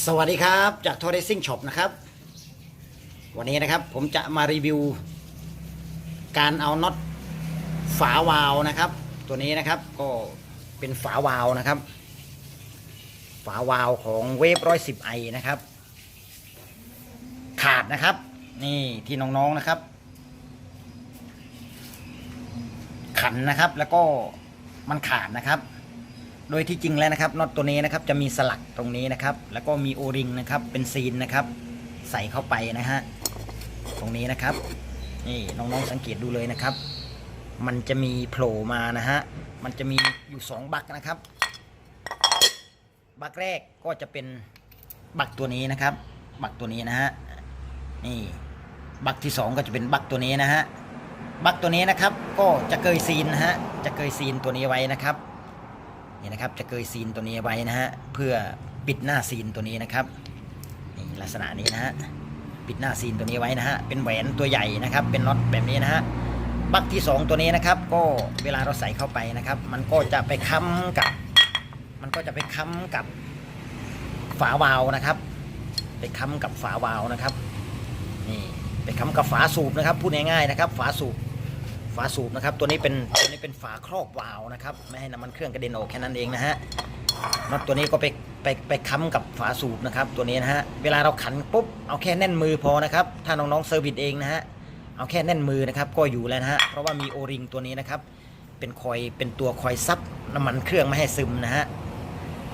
สวัสดีครับ จากทอ r เรซิ่งช็อปนะครับ วันนี้นะครับผมจะมารีวิว การเอาน็อตฝาวาล์วนะครับ ตัวนี้นะครับก็เป็นฝาวาล์วนะครับ ฝาวาล์วของเวฟร้อยสิบไอนะครับ ขาดนะครับ นี่ที่น้องๆนะครับ ขันนะครับแล้วก็มันขาดนะครับ โดยที่จริงแล้วนะครับน็อตตัวนี้นะครับจะมีสลักตรงนี้นะครับ แล้วก็มีโอริงนะครับเป็นซีนนะครับ ใส่เข้าไปนะฮะตรงนี้นะครับนี่น้องๆสังเกตดูเลยนะครับ มันจะมีโผล่มานะฮะมันจะมีอยู่สองบักนะครับ บักแรกก็จะเป็นบักตัวนี้นะครับ บักตัวนี้นะฮะนี่บักที่สองก็จะเป็นบักตัวนี้นะฮะบักตัวนี้นะครับก็จะเกยซีนนะฮะจะเกยซีนตัวนี้ไว้นะครับ นี่นะครับจะเกยซีนตัวนี้ไว้นะฮะเพื่อปิดหน้าซีนตัวนี้นะครับนี่ลักษณะนี้นะฮะปิดหน้าซีนตัวนี้ไว้นะฮะเป็นแหวนตัวใหญ่นะครับ เป็นน็อตแบบนี้นะฮะบักที่ 2 ตัวนี้นะครับ ก็เวลาเราใส่เข้าไปนะครับ มันก็จะไปค้ำกับ มันก็จะไปค้ำกับฝาวาลนะครับ ไปค้ำกับฝาวาลนะครับนี่ไปค้ำกับฝาสูบนะครับพูดง่ายๆนะครับ ฝาสูบ ฝาสูบนะครับ ตัวนี้เป็นตัวนี้เป็นฝาครอบวาล์วนะครับ ไม่ให้น้ำมันเครื่องกระเด็นออกแค่นั้นเองนะฮะน็อตตัวนี้ก็ไปไปไปค้ำกับฝาสูบนะครับ ตัวนี้นะฮะเวลาเราขันปุ๊บเอาแค่แน่นมือพอนะครับ ถ้าน้องๆเซอร์วิสเองนะฮะเอาแค่แน่นมือนะครับ ก็อยู่แล้วนะฮะเพราะว่ามีโอริงตัวนี้นะครับ เป็นคอยเป็นตัวคอยซับน้ำมันเครื่องไม่ให้ซึมนะฮะ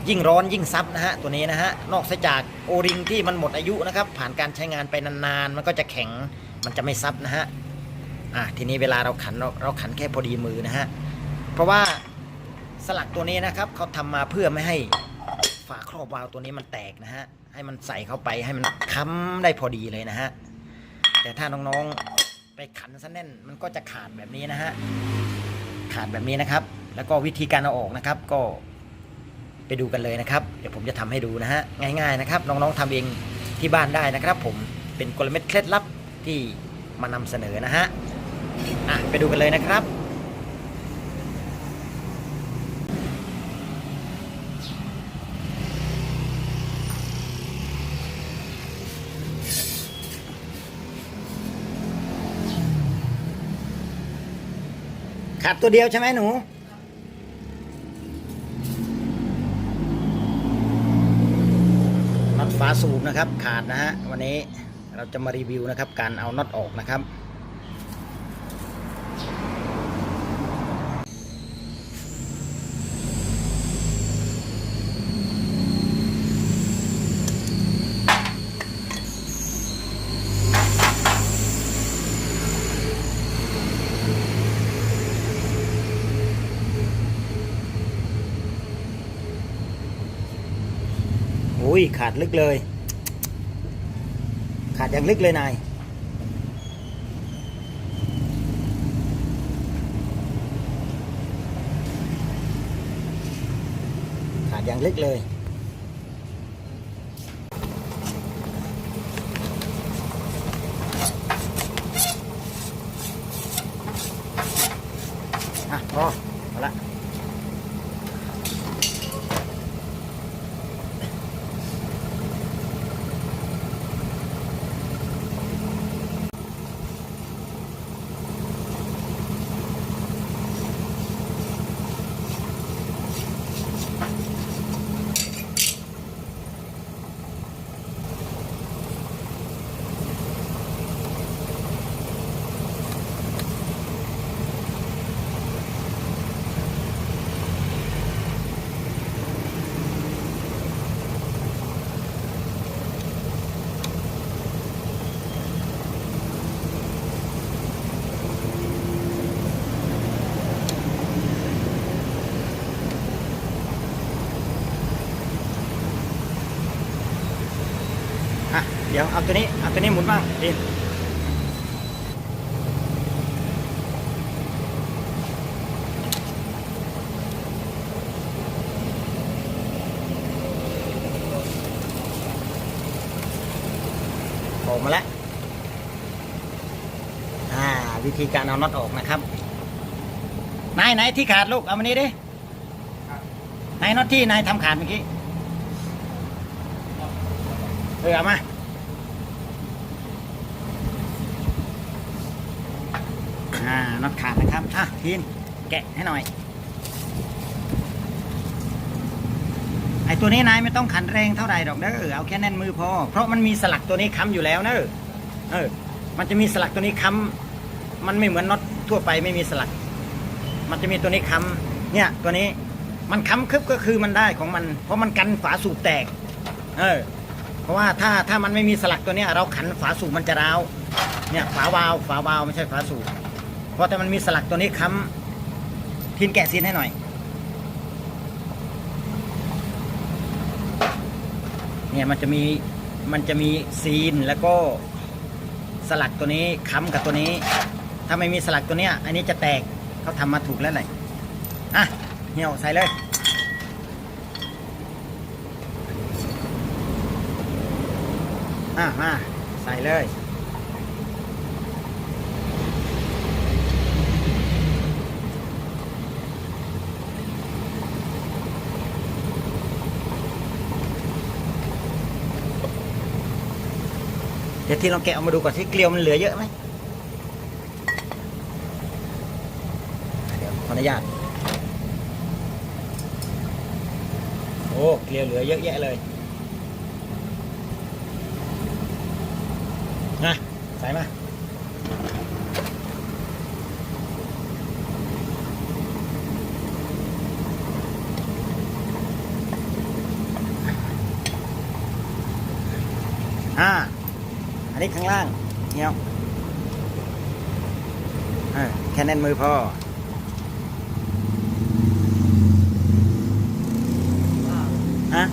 ยิ่งร้อนยิ่งซับนะฮะตัวนี้นะฮะนอกจากโอริงที่มันหมดอายุนะครับ ผ่านการใช้งานไปนานๆมันก็จะแข็งมันจะไม่ซับนะฮะ อะทีนี้เวลาเราขันเราเราขันแค่พอดีมือนะฮะ เพราะว่าสลักตัวนี้นะครับเขาทำมาเพื่อไม่ให้ฝาครอบวาล์วตัวนี้มันแตกนะฮะ ให้มันใส่เข้าไปให้มันค้ำได้พอดีเลยนะฮะ แต่ถ้าน้องๆไปขันซะแน่นมันก็จะขาดแบบนี้นะฮะ ขาดแบบนี้นะครับ แล้วก็วิธีการเอาออกนะครับ ก็ไปดูกันเลยนะครับ เดี๋ยวผมจะทำให้ดูนะฮะ ง่าย ๆนะครับ น้องๆทำเองที่บ้านได้นะครับ ผมเป็นกลเม็ดเคล็ดลับที่มานำเสนอนะฮะ อะไปดูกันเลยนะครับขาดตัวเดียวใช่ไหมหนูน็อตฝาสูบนะครับ ขาดนะฮะวันนี้เราจะมารีวิวนะครับ การเอาน็อตออกนะครับ อุ้ยขาดลึกเลย ขาดอย่างลึกเลยนายขาดอย่างลึกเลย ดี๋ยวเอาตัวนี้เอาตัวนี้หมุนบ้างดิออกมาแล้วอ่าวิธีการเอาน็อตออกนะครับนายไหนที่ขาดลูกเอามานี่ดินายน็อตที่นายทำขาดเมื่อกี้เออเอามา อ่า น็อตขาดนะครับ อะทีนแกะให้หน่อย ไอตัวนี้นายไม่ต้องขันแรงเท่าไหร่ดอกเด้อเอาแค่แน่นมือพอ เพราะมันมีสลักตัวนี้ค้ำอยู่แล้วเนอะเออ มันจะมีสลักตัวนี้ค้ำมันไม่เหมือนน็อตทั่วไปไม่มีสลัก มันจะมีตัวนี้ค้ำเนี่ย ตัวนี้มันค้ำคึบก็คือมันได้ของมัน เพราะมันกันฝาสูบแตก เออ เพราะว่าถ้าถ้ามันไม่มีสลักตัวนี้เราขันฝาสูบมันจะร้าว เนี่ยฝาวาลวฝาวาลวไม่ใช่ฝาสูบ เพราะแต่มันมีสลักตัวนี้ค้ำทินแกะซีนให้หน่อยเนี่ยมันจะมีมันจะมีซีนแล้วก็สลักตัวนี้ค้ำกับตัวนี้ ถ้าไม่มีสลักตัวเนี้ย อันนี้จะแตกเขาทำมาถูกแล้วเลยอะเหี่ยวใส่เลยอะมาใส่เลย เดี๋ยวที่เราแกะออกมาดูก่อนที่เกลียวมันเหลือเยอะไหมเดี๋ยวขออนุญาตโอ้เกลียวเหลือเยอะแยะเลยนะใส่มา ข้างล่างเงี้ยแค่แน่นมือพอฮะ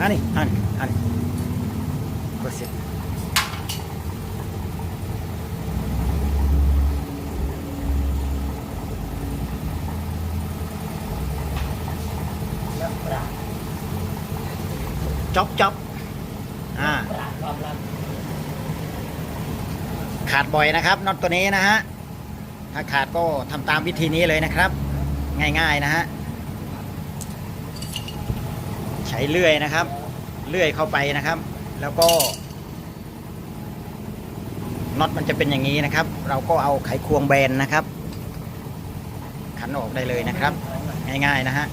อันนี้อันนี้อันนี้กดสิจ๊อบจ๊อบอ่า ขาดบ่อยนะครับน็อตตัวนี้นะฮะถ้าขาดก็ทำตามวิธีนี้เลยนะครับ ง่ายๆนะฮะใช้เลื่อยนะครับ เลื่อยเข้าไปนะครับ แล้วก็น็อตมันจะเป็นอย่างนี้นะครับ เราก็เอาไขควงแบนนะครับ ขันออกได้เลยนะครับ ง่ายๆนะฮะ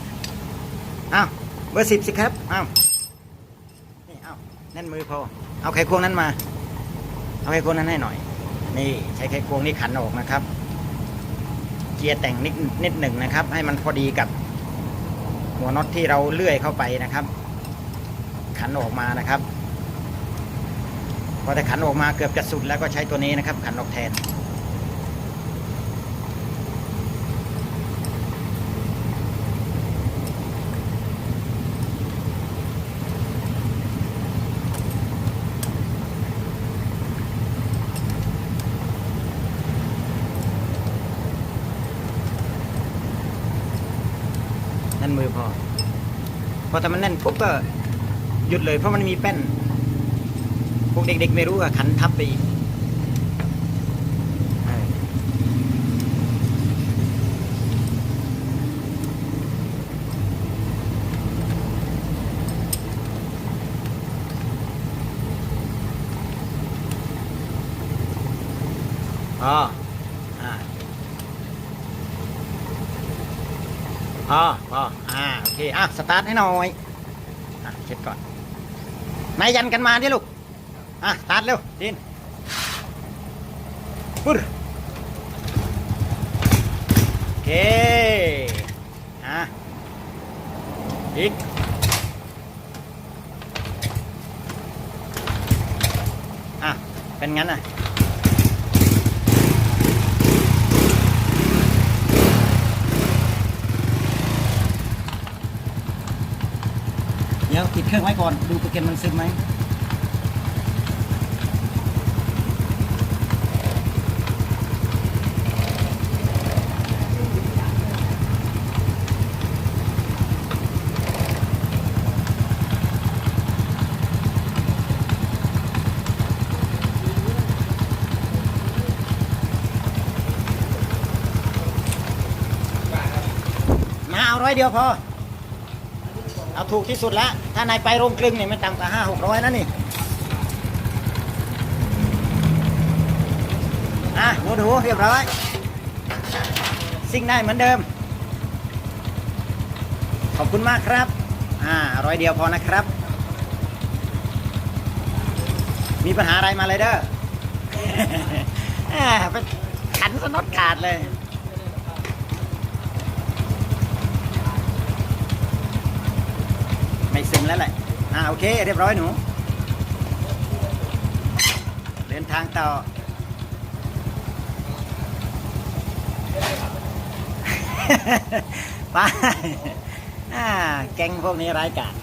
อ้าวเบอร์สิบสิครับอ้าวนี่อ้าวแน่นมือพอเอาไขควงนั้นมา เอาไขควงนั้นให้หน่อย นี่ใช้ไขควงนี้ขันออกนะครับเจียร์แต่งนิดนิดหนึ่งนะครับ ให้มันพอดีกับหัวน็อตที่เราเลื่อยเข้าไปนะครับ ขันออกมานะครับ พอแต่ขันออกมาเกือบจะสุดแล้วก็ใช้ตัวนี้นะครับ ขันออกแทน น่นมือพอ พอแต่มันแน่นปุ๊บก็หยุดเลยเพราะมันมีแป้น พวกเด็กๆไม่รู้อะขันทับไปอีกอ๋ออ่า พอพออ่าโอเคอะสตาร์ทให้หน่อยอะเช็ดก่อนนายยันกันมาดิลูกอะสตาร์ทเร็วดินปุ๊บโอเคอะอีกอะเป็นงั้นอะ เดี๋ยวติดเครื่องไว้ก่อน ดูโปรแกรมมันซึมไหมมาเอาร้อยเดียวพอ เอาถูกที่สุดละถ้านายไปโรงกลึงเนี่ยไม่ต่ำกว่าห้าหกร้อยนะนี่อะหนูหนูเรียบร้อยซิ่งได้เหมือนเดิม ขอบคุณมากครับอ่าร้อยเดียวพอนะครับ มีปัญหาอะไรมาเลยเด้ออ่าไปขันสนอตขาดเลย ไม่ซึมแล้วแหละ อ่าโอเค เรียบร้อยหนู เดินทางต่อ ไปอ่าแก๊งพวกนี้ร้ายกาจ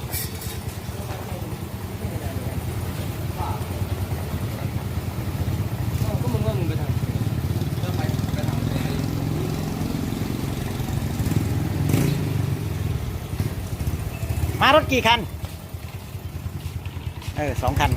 ก็มึงว่ามึงไปทำเออไปไปทำเลย มารถกี่คัน เออสองคัน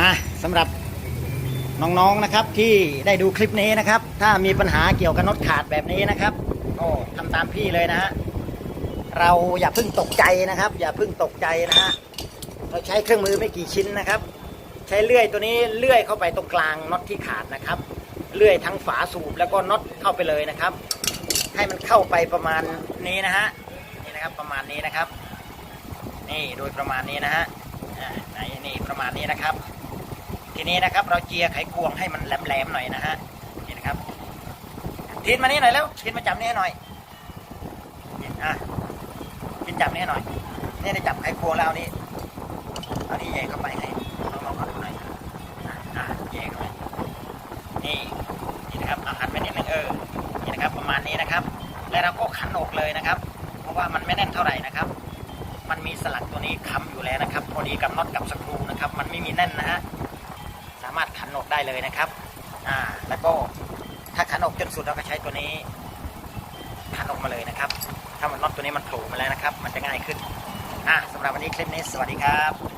อะสำหรับน้องๆนะครับที่ได้ดูคลิปนี้นะครับ ถ้ามีปัญหาเกี่ยวกับน็อตขาดแบบนี้นะครับก็ทำตามพี่เลยนะฮะ เราอย่าเพิ่งตกใจนะครับ อย่าเพิ่งตกใจนะฮะเราใช้เครื่องมือไม่กี่ชิ้นนะครับ ใช้เลื่อยตัวนี้เลื่อยเข้าไปตรงกลางน็อตที่ขาดนะครับ เลื่อยทั้งฝาสูบแล้วก็น็อตเข้าไปเลยนะครับ ให้มันเข้าไปประมาณนี้นะฮะนี่นะครับประมาณนี้นะครับ นี่โดยประมาณนี้นะฮะไหนนี่ประมาณนี้นะครับ ทีนี้นะครับเราเจียไขควงให้มันแหลมๆหน่อยนะฮะนี่นะครับทินมานี่หน่อยแล้วทินมาจับนี่ให้หน่อยอะ จับนี่หน่อยนี่ได้จับไขควงแล้วนี่เอานี่แย่เข้าไปให้น้องๆเขาดูหน่อยอะอะแย่เข้าไปนี่นี่นะครับเอาหันไปนิดนึงเออนี่นะครับประมาณนี้นะครับ แล้วเราก็ขันอกเลยนะครับ เพราะว่ามันไม่แน่นเท่าไหร่นะครับ มันมีสลักตัวนี้ค้ำอยู่แล้วนะครับ พอดีกับน็อตกับสกรูนะครับ มันไม่มีแน่นนะฮะสามารถขันออกได้เลยนะครับอ่าแล้วก็ถ้าขันออกจนสุดเราก็ใช้ตัวนี้ขันออกมาเลยนะครับ ตัวนี้มันโผล่มาแล้วนะครับ มันจะง่ายขึ้นอะสำหรับวันนี้คลิปนี้สวัสดีครับ